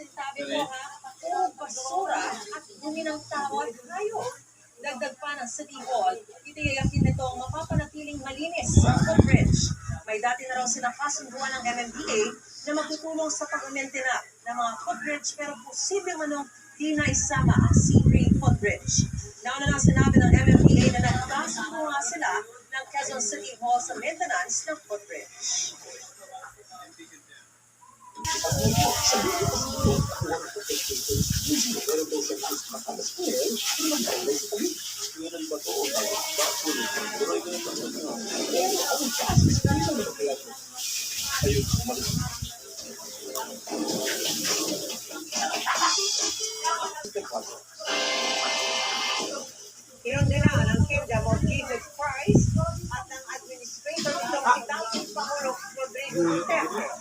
Sintabi ko ha, puro basura at dumi ng tao at hayop. Dagdag pa ng City Hall, titiyakin nito ang mapapanatiling malinis sa footbridge. May dati na raw sinakasunduan ng MMDA na magtutulong sa pag-maintenance ng mga footbridge pero posible manong di na isama ang Seaway Footbridge. Nauna na sinabi ng MMDA na nagkasundo sila ng Quezon City Hall sa maintenance ng footbridge. Kinondena ng Kingdom of Jesus Christ at ng administrator ng Kitangking Pangulo Rodrigo.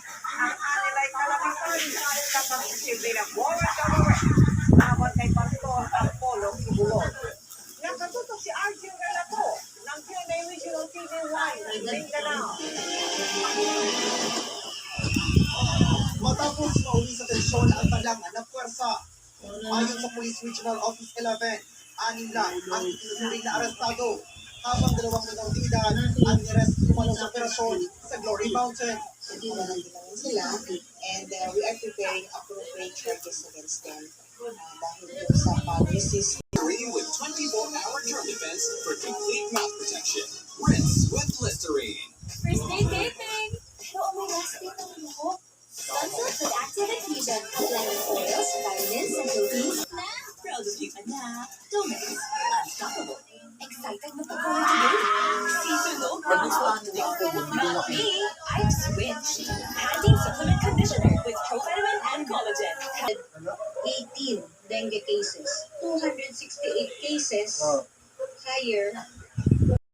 Pagsisilbi ng of arrest laban kay Pastor Apollo Kibulon. Nakatutok si Arjun Relato ng QNA Regional TV1 ng Mindanao. Matapos mauwi sa tensyon ang talangan ng pwersa. Ayon sa Police Regional Office 11, anim lang ang itinuturing na arestado habang dalawang minoridad ang nirest kumano sa operasyon sa Glory Mountain. Pinanagbitangan sila and uh, we appropriate charges against them uh, dahil doon sa pag-resist with 24-hour germ defense for complete mouth protection. Rinse with Listerine. First day taping! Pero ang may last day ng buhok. Sunsilk with active adhesion. Apply with oils, vitamins, and proteins. Na! Proud of you, anak. Donuts. Unstoppable. Excited na pag-going today. Season no Not me. I've switched. 18 dengue cases, 268 cases higher